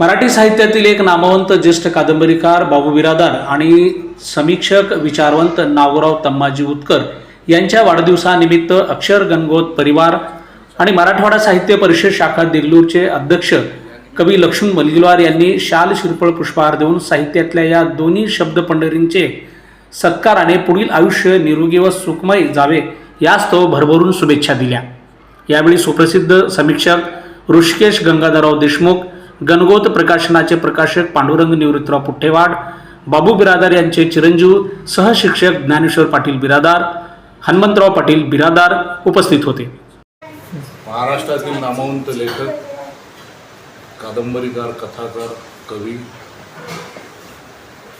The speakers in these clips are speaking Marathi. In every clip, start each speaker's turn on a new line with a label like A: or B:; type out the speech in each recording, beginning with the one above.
A: मराठी साहित्यातील एक नामवंत ज्येष्ठ कादंबरीकार बाबू बिरादार आणि समीक्षक विचारवंत नागोराव तम्माजी उत्कर यांच्या वाढदिवसानिमित्त अक्षर गणगोत परिवार आणि मराठवाडा साहित्य परिषद शाखा देगलूरचे अध्यक्ष कवी लक्ष्मण मलगिलवार यांनी शाल शिरपळ पुष्पहार देऊन साहित्यातल्या या दोन्ही शब्दपंढरींचे सत्काराने पुढील आयुष्य निरोगी व सुखमय जावे यास्तव भरभरून शुभेच्छा दिल्या. यावेळी सुप्रसिद्ध समीक्षक ऋषिकेश गंगाधरराव देशमुख गणगोत प्रकाशनाचे प्रकाशक पांडुरंग निवृत्तराव पुठ्ठेवाड बाबू बिरादार यांचे चिरंजीव सहशिक्षक ज्ञानेश्वर पाटील बिरादार हनुमंतराव पाटील बिरादार उपस्थित होते.
B: महाराष्ट्रातील नामवंत लेखक कादंबरीकार कथाकार कवी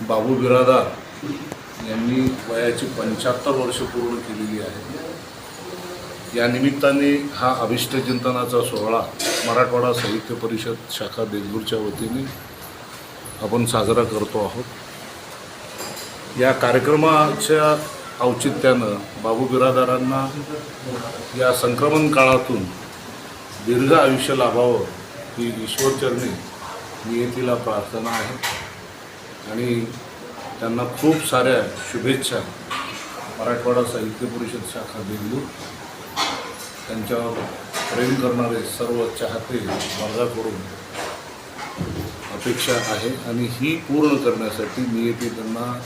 B: बाबू बिरादार यांनी वयाची पंच्याहत्तर वर्ष पूर्ण केलेली आहे. या निमित्ताने हा अभिष्ट चिंतनाचा सोहळा मराठवाडा साहित्य परिषद शाखा देगलूरच्या वतीने आपण साजरा करतो आहोत. या कार्यक्रमाच्या औचित्यानं बाबू बिरादारांना या संक्रमण काळातून दीर्घ आयुष्य लाभावं ही ईश्वरचरणी नियतीला प्रार्थना आहे. आणि त्यांना खूप साऱ्या शुभेच्छा मराठवाडा साहित्य परिषद शाखा देगलूर त्यांच्यावर प्रेम करणारे सर्व चाहते वर्गाकडून अपेक्षा आहे आणि ही पूर्ण करण्यासाठी नियती त्यांना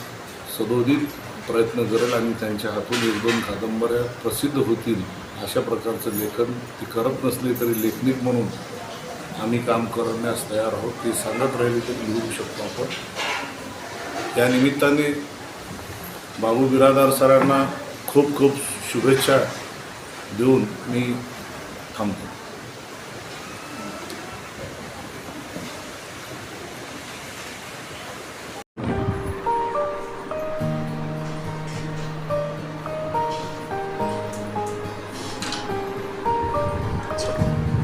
B: सदोदित प्रयत्न करेल आणि त्यांच्या हातून एक दोन कादंबऱ्या प्रसिद्ध होतील अशा प्रकारचं लेखन ती करत नसली तरी लेखनिक म्हणून आम्ही काम करण्यास तयार आहोत. ते सांगत राहिले तर लिहू शकतो आपण. त्या निमित्ताने बाबू बिरादार सरांना खूप खूप शुभेच्छा. do mi something.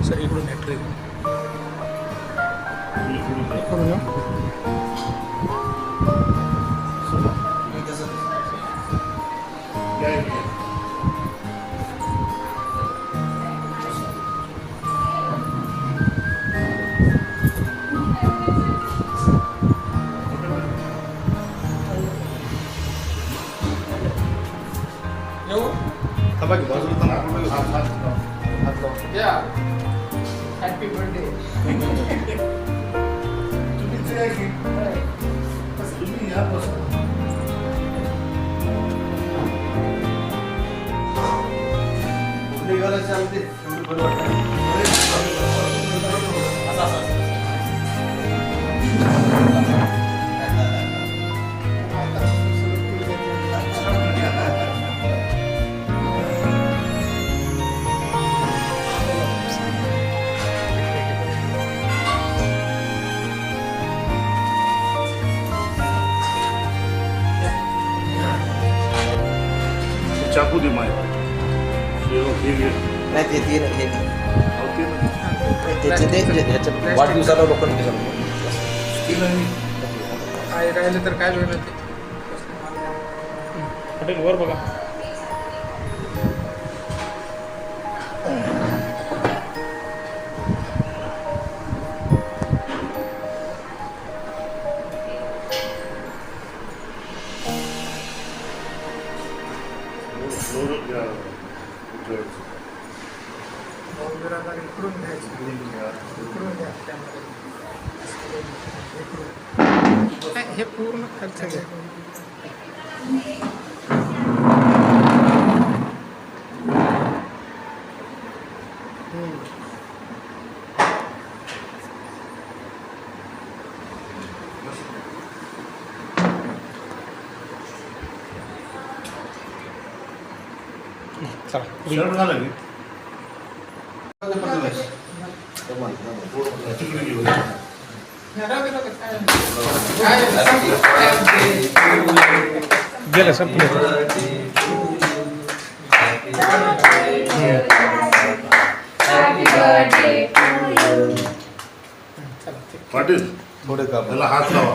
B: సరే ఇప్పుడు నెట్ ఎక్కడున్నా Yeah, yeah. देऊन मी थांबतो
A: सर इकडून हॅट्रिक
C: हॅपी बर्थडे
B: चाकू दे माय.
D: नाही ते ते हे त्याचे ते ह्याच्या वाढदिवसाला लोकांनी
C: काय राहिलं तर काय वेळ ते?
A: हॉटेल वर बघा.
C: इकडून घ्यायचं. इकडून घ्या. हे पूर्ण खर्च घ्या.
A: गेलं
B: पाटील
D: थोडे काम
B: त्याला हात लावा.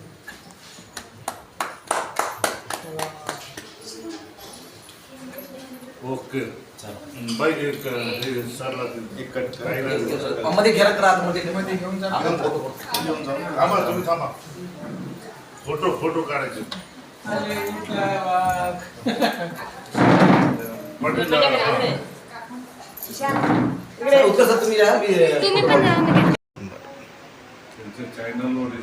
B: ओके. बाई एक सरला
E: एक
D: कटमध्ये गेला तर आतमध्ये
E: घेऊन जा.
D: फोटो
E: घेऊन जाऊ.
B: थांबा तुम्ही थांबा. फोटो फोटो काढायचे.
C: त्यांच्या चॅनलवर